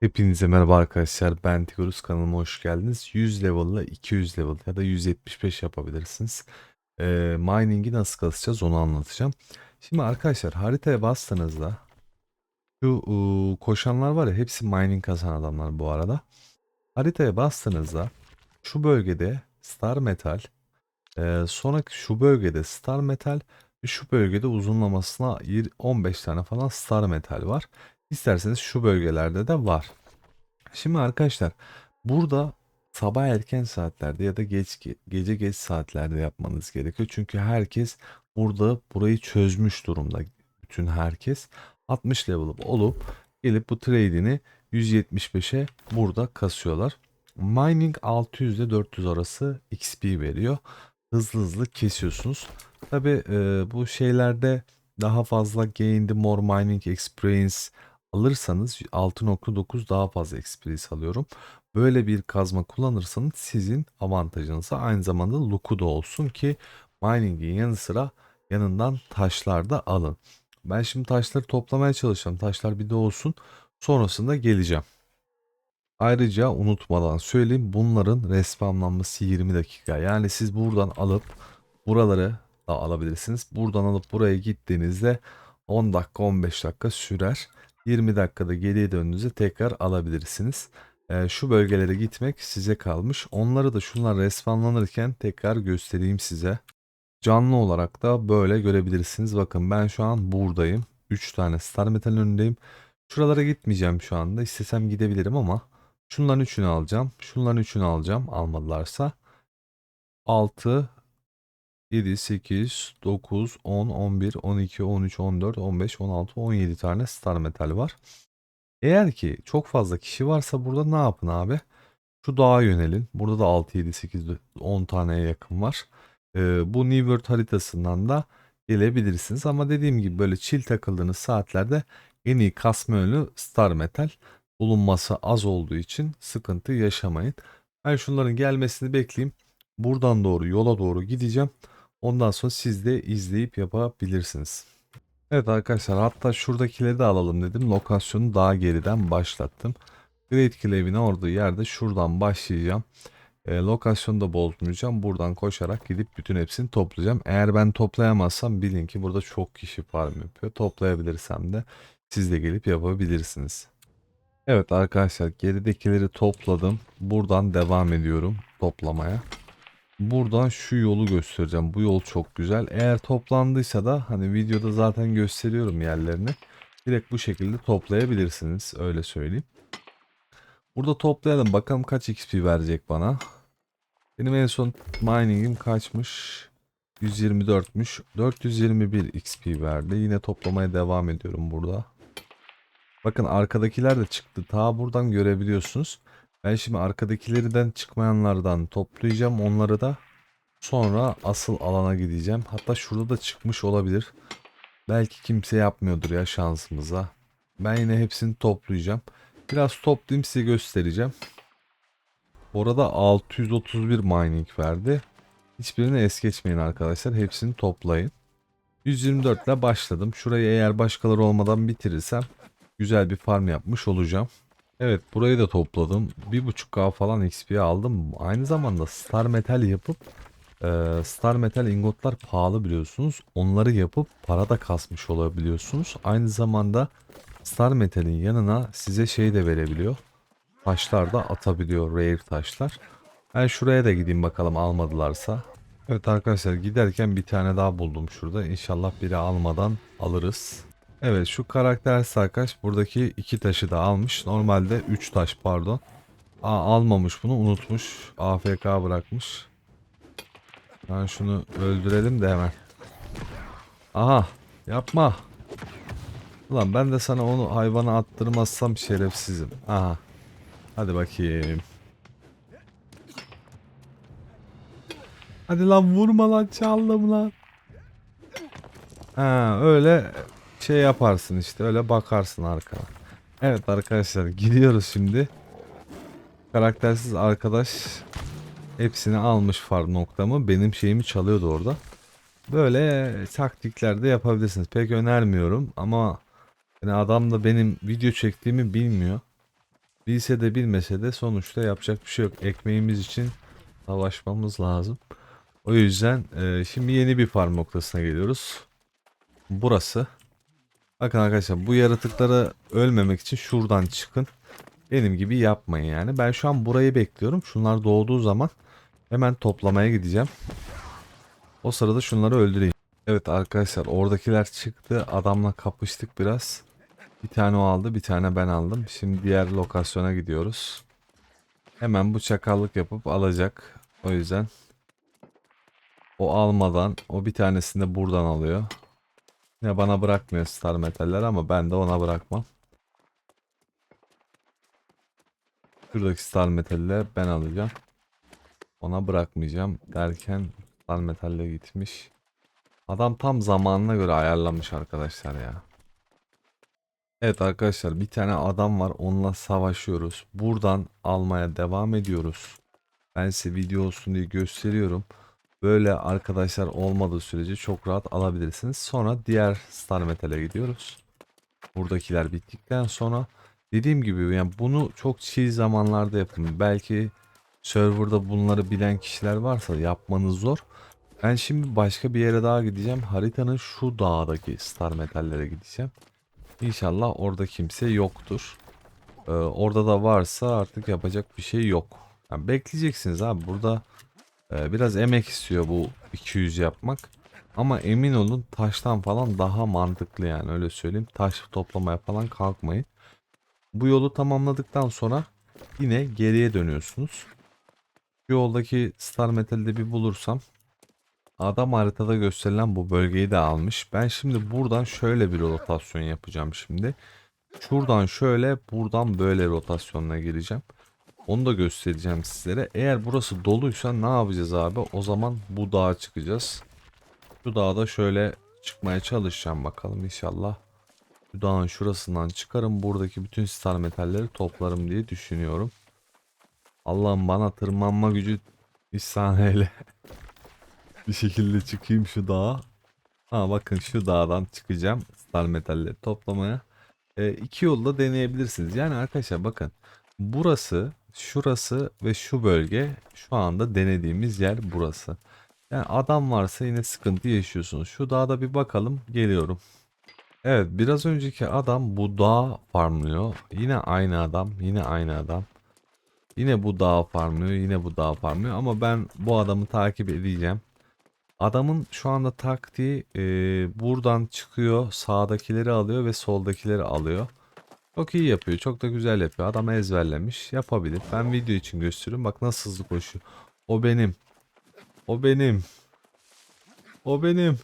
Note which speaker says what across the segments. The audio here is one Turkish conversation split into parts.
Speaker 1: Hepinize merhaba arkadaşlar. Ben Tigorus kanalıma hoş geldiniz. 100 level'la 200 level ya da 175 yapabilirsiniz. Ee, mining'i nasıl kasacağız onu anlatacağım. Şimdi arkadaşlar haritaya bastığınızda şu ıı, koşanlar var ya hepsi mining kasan adamlar bu arada. Haritaya bastığınızda şu bölgede Star Metal, e, sonraki şu bölgede Star Metal şu bölgede uzunlamasına yir- 15 tane falan Star Metal var. İsterseniz şu bölgelerde de var. Şimdi arkadaşlar burada sabah erken saatlerde ya da geç gece geç saatlerde yapmanız gerekiyor. Çünkü herkes burada burayı çözmüş durumda. Bütün herkes 60 level olup gelip bu trade'ini 175'e burada kasıyorlar. Mining 600 ile 400 arası XP veriyor. Hızlı hızlı kesiyorsunuz. Tabi bu şeylerde daha fazla gain the more mining experience alırsanız 6.9 daha fazla experience alıyorum. Böyle bir kazma kullanırsanız sizin avantajınıza aynı zamanda luku da olsun ki mining'in yanı sıra yanından taşlar da alın. Ben şimdi taşları toplamaya çalışacağım. Taşlar bir de olsun. Sonrasında geleceğim. Ayrıca unutmadan söyleyeyim bunların respamlanması 20 dakika. Yani siz buradan alıp buraları da alabilirsiniz. Buradan alıp buraya gittiğinizde 10 dakika 15 dakika sürer. 20 dakikada geriye döndüğünüzde tekrar alabilirsiniz. Ee, şu bölgelere gitmek size kalmış. Onları da şunlar respawnlanırken tekrar göstereyim size. Canlı olarak da böyle görebilirsiniz. Bakın ben şu an buradayım. 3 tane Star Metal önündeyim. Şuralara gitmeyeceğim şu anda. İstesem gidebilirim ama şunların üçünü alacağım. Şunların üçünü alacağım almadılarsa. 6, 7, 8, 9, 10, 11, 12, 13, 14, 15, 16, 17 tane Star Metal var. Eğer ki çok fazla kişi varsa burada ne yapın abi? Şu dağa yönelin. Burada da 6, 7, 8, 10 taneye yakın var. Ee, bu New World haritasından da gelebilirsiniz. Ama dediğim gibi böyle chill takıldığınız saatlerde en iyi kasma yönlü Star Metal bulunması az olduğu için sıkıntı yaşamayın. Ben şunların gelmesini bekleyeyim. Buradan doğru yola doğru gideceğim. Ondan sonra siz de izleyip yapabilirsiniz. Evet arkadaşlar hatta şuradakileri de alalım dedim. Lokasyonu daha geriden başlattım. Great Clav'in olduğu yerde şuradan başlayacağım. E, lokasyonu da bozmayacağım. Buradan koşarak gidip bütün hepsini toplayacağım. Eğer ben toplayamazsam bilin ki burada çok kişi farm yapıyor. Toplayabilirsem de siz de gelip yapabilirsiniz. Evet arkadaşlar geridekileri topladım. Buradan devam ediyorum toplamaya. Buradan şu yolu göstereceğim. Bu yol çok güzel. Eğer toplandıysa da hani videoda zaten gösteriyorum yerlerini. Direkt bu şekilde toplayabilirsiniz. Öyle söyleyeyim. Burada toplayalım. Bakalım kaç XP verecek bana. Benim en son mining'im kaçmış? 124'müş. 421 XP verdi. Yine toplamaya devam ediyorum burada. Bakın arkadakiler de çıktı. Ta buradan görebiliyorsunuz. Ben şimdi arkadakilerden çıkmayanlardan toplayacağım. Onları da sonra asıl alana gideceğim. Hatta şurada da çıkmış olabilir. Belki kimse yapmıyordur ya şansımıza. Ben yine hepsini toplayacağım. Biraz toplayayım size göstereceğim. Orada 631 mining verdi. Hiçbirini es geçmeyin arkadaşlar. Hepsini toplayın. 124 ile başladım. Şurayı eğer başkaları olmadan bitirirsem güzel bir farm yapmış olacağım. Evet burayı da topladım. 1.5k falan XP aldım. Aynı zamanda Star Metal yapıp e, Star Metal ingotlar pahalı biliyorsunuz. Onları yapıp para da kasmış olabiliyorsunuz. Aynı zamanda Star Metal'in yanına size şey de verebiliyor. Taşlar da atabiliyor rare taşlar. Ben şuraya da gideyim bakalım almadılarsa. Evet arkadaşlar giderken bir tane daha buldum şurada. İnşallah biri almadan alırız. Evet şu karakter arkadaş buradaki iki taşı da almış. Normalde 3 taş pardon. Aa, almamış bunu unutmuş. AFK bırakmış. Ben şunu öldürelim de hemen. Aha yapma. Ulan ben de sana onu hayvana attırmazsam şerefsizim. Aha. Hadi bakayım. Hadi lan vurma lan çaldım lan. Ha öyle şey yaparsın işte öyle bakarsın arkana. Evet arkadaşlar gidiyoruz şimdi. Karaktersiz arkadaş hepsini almış far noktamı. Benim şeyimi çalıyordu orada. Böyle taktikler de yapabilirsiniz. Pek önermiyorum ama yani adam da benim video çektiğimi bilmiyor. Bilse de bilmese de sonuçta yapacak bir şey yok. Ekmeğimiz için savaşmamız lazım. O yüzden e, şimdi yeni bir farm noktasına geliyoruz. Burası. Bakın arkadaşlar bu yaratıklara ölmemek için şuradan çıkın. Benim gibi yapmayın yani. Ben şu an burayı bekliyorum. Şunlar doğduğu zaman hemen toplamaya gideceğim. O sırada şunları öldüreyim. Evet arkadaşlar oradakiler çıktı. Adamla kapıştık biraz. Bir tane o aldı bir tane ben aldım. Şimdi diğer lokasyona gidiyoruz. Hemen bu çakallık yapıp alacak. O yüzden o almadan o bir tanesini de buradan alıyor. Yine bana bırakmıyor star metaller ama ben de ona bırakmam. Şuradaki star metalle ben alacağım. Ona bırakmayacağım derken star metalle gitmiş. Adam tam zamanına göre ayarlamış arkadaşlar ya. Evet arkadaşlar bir tane adam var onunla savaşıyoruz. Buradan almaya devam ediyoruz. Ben size video olsun diye gösteriyorum. Böyle arkadaşlar olmadığı sürece çok rahat alabilirsiniz. Sonra diğer Star Metal'e gidiyoruz. Buradakiler bittikten sonra dediğim gibi yani bunu çok çiğ zamanlarda yapın. Belki serverda bunları bilen kişiler varsa yapmanız zor. Ben şimdi başka bir yere daha gideceğim. Haritanın şu dağdaki Star Metal'lere gideceğim. İnşallah orada kimse yoktur. Ee, orada da varsa artık yapacak bir şey yok. Yani bekleyeceksiniz abi. Burada e, biraz emek istiyor bu 200 yapmak. Ama emin olun taştan falan daha mantıklı yani öyle söyleyeyim. Taş toplamaya falan kalkmayın. Bu yolu tamamladıktan sonra yine geriye dönüyorsunuz. Bu yoldaki Star Metal'i bir bulursam Adam haritada gösterilen bu bölgeyi de almış. Ben şimdi buradan şöyle bir rotasyon yapacağım şimdi. Şuradan şöyle buradan böyle rotasyonuna gireceğim. Onu da göstereceğim sizlere. Eğer burası doluysa ne yapacağız abi? O zaman bu dağa çıkacağız. Şu dağda şöyle çıkmaya çalışacağım bakalım inşallah. Şu dağın şurasından çıkarım. Buradaki bütün star metalleri toplarım diye düşünüyorum. Allah'ım bana tırmanma gücü ihsan eyle. bir şekilde çıkayım şu dağa. Ha bakın şu dağdan çıkacağım star metalleri toplamaya. E, iki yolda deneyebilirsiniz. Yani arkadaşlar bakın burası, şurası ve şu bölge şu anda denediğimiz yer burası. Yani adam varsa yine sıkıntı yaşıyorsunuz. Şu dağda bir bakalım geliyorum. Evet biraz önceki adam bu dağı farmlıyor. Yine aynı adam, yine aynı adam. Yine bu dağı farmlıyor, yine bu dağı farmlıyor ama ben bu adamı takip edeceğim. Adamın şu anda taktiği e, buradan çıkıyor, sağdakileri alıyor ve soldakileri alıyor. Çok iyi yapıyor, çok da güzel yapıyor. Adam ezberlemiş, yapabilir. Ben video için gösteriyorum. Bak nasıl hızlı koşuyor. O benim. O benim. O benim.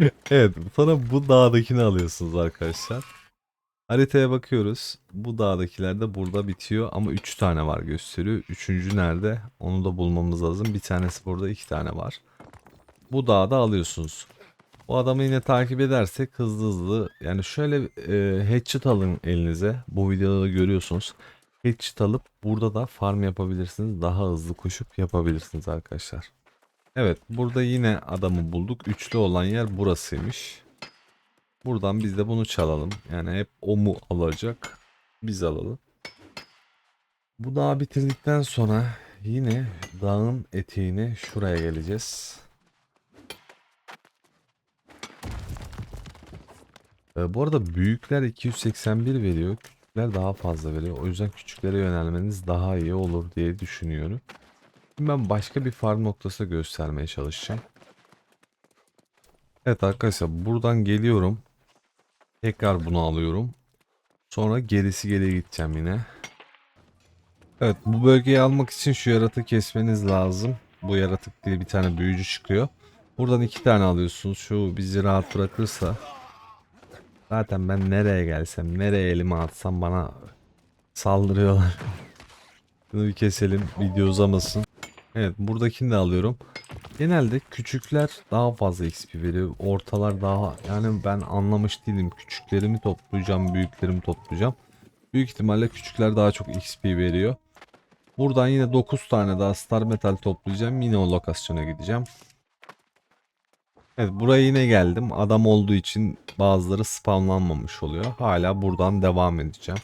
Speaker 1: Evet, sonra bu dağdakini alıyorsunuz arkadaşlar. Haritaya bakıyoruz. Bu dağdakiler de burada bitiyor ama 3 tane var gösteriyor. Üçüncü nerede? Onu da bulmamız lazım. Bir tanesi burada, iki tane var. Bu dağda alıyorsunuz. Bu adamı yine takip edersek hızlı hızlı yani şöyle e, headshot alın elinize. Bu videoda da görüyorsunuz. Headshot alıp burada da farm yapabilirsiniz. Daha hızlı koşup yapabilirsiniz arkadaşlar. Evet burada yine adamı bulduk. Üçlü olan yer burasıymış. Buradan biz de bunu çalalım. Yani hep o mu alacak? Biz alalım. Bu dağı bitirdikten sonra yine dağın eteğine şuraya geleceğiz. Ee, bu arada büyükler 281 veriyor. Küçükler daha fazla veriyor. O yüzden küçüklere yönelmeniz daha iyi olur diye düşünüyorum. Şimdi ben başka bir farm noktası göstermeye çalışacağım. Evet arkadaşlar buradan geliyorum. Tekrar bunu alıyorum. Sonra gerisi geriye gideceğim yine. Evet bu bölgeyi almak için şu yaratığı kesmeniz lazım. Bu yaratık diye bir tane büyücü çıkıyor. Buradan iki tane alıyorsunuz. Şu bizi rahat bırakırsa. Zaten ben nereye gelsem, nereye elimi atsam bana saldırıyorlar. Bunu bir keselim. Video uzamasın. Evet buradakini de alıyorum. Genelde küçükler daha fazla XP veriyor. Ortalar daha yani ben anlamış değilim. Küçüklerimi toplayacağım, büyüklerimi toplayacağım. Büyük ihtimalle küçükler daha çok XP veriyor. Buradan yine 9 tane daha Star Metal toplayacağım. Yine o lokasyona gideceğim. Evet buraya yine geldim. Adam olduğu için bazıları spamlanmamış oluyor. Hala buradan devam edeceğim.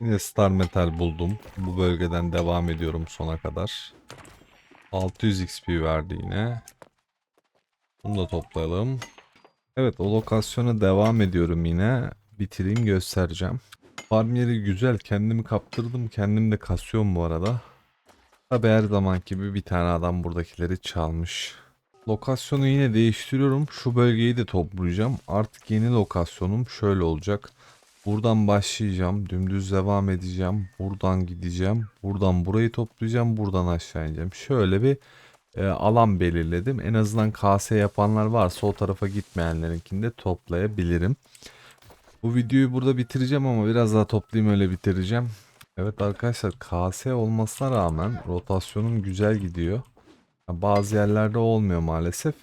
Speaker 1: Yine Star Metal buldum. Bu bölgeden devam ediyorum sona kadar. 600 XP verdi yine. Bunu da toplayalım. Evet o lokasyona devam ediyorum yine. Bitireyim göstereceğim. Farm yeri güzel. Kendimi kaptırdım. Kendim de kasıyorum bu arada. Tabi her zaman gibi bir tane adam buradakileri çalmış. Lokasyonu yine değiştiriyorum. Şu bölgeyi de toplayacağım. Artık yeni lokasyonum şöyle olacak. Buradan başlayacağım. Dümdüz devam edeceğim. Buradan gideceğim. Buradan burayı toplayacağım. Buradan aşağı ineceğim. Şöyle bir e, alan belirledim. En azından KS yapanlar varsa o tarafa gitmeyenlerinkini de toplayabilirim. Bu videoyu burada bitireceğim ama biraz daha toplayayım öyle bitireceğim. Evet arkadaşlar KS olmasına rağmen rotasyonum güzel gidiyor. Bazı yerlerde olmuyor maalesef.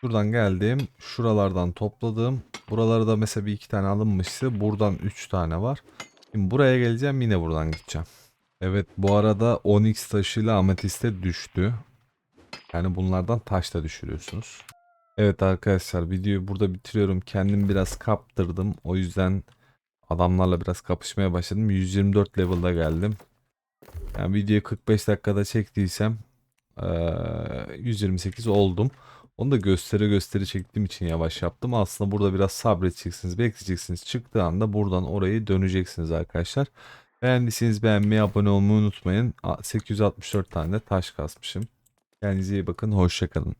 Speaker 1: Şuradan geldim. Şuralardan topladım. Buralarda mesela bir iki tane alınmıştı. Buradan üç tane var. Şimdi buraya geleceğim yine buradan gideceğim. Evet bu arada Onyx taşıyla ametiste düştü. Yani bunlardan taş da düşürüyorsunuz. Evet arkadaşlar videoyu burada bitiriyorum. Kendim biraz kaptırdım. O yüzden adamlarla biraz kapışmaya başladım. 124 level'da geldim. Yani videoyu 45 dakikada çektiysem eee, 128 oldum. Onu da gösteri gösteri çektiğim için yavaş yaptım. Aslında burada biraz sabredeceksiniz, bekleyeceksiniz. Çıktığı anda buradan orayı döneceksiniz arkadaşlar. Beğendiyseniz beğenmeyi, abone olmayı unutmayın. A- 864 tane taş kasmışım. Kendinize iyi bakın, hoşçakalın.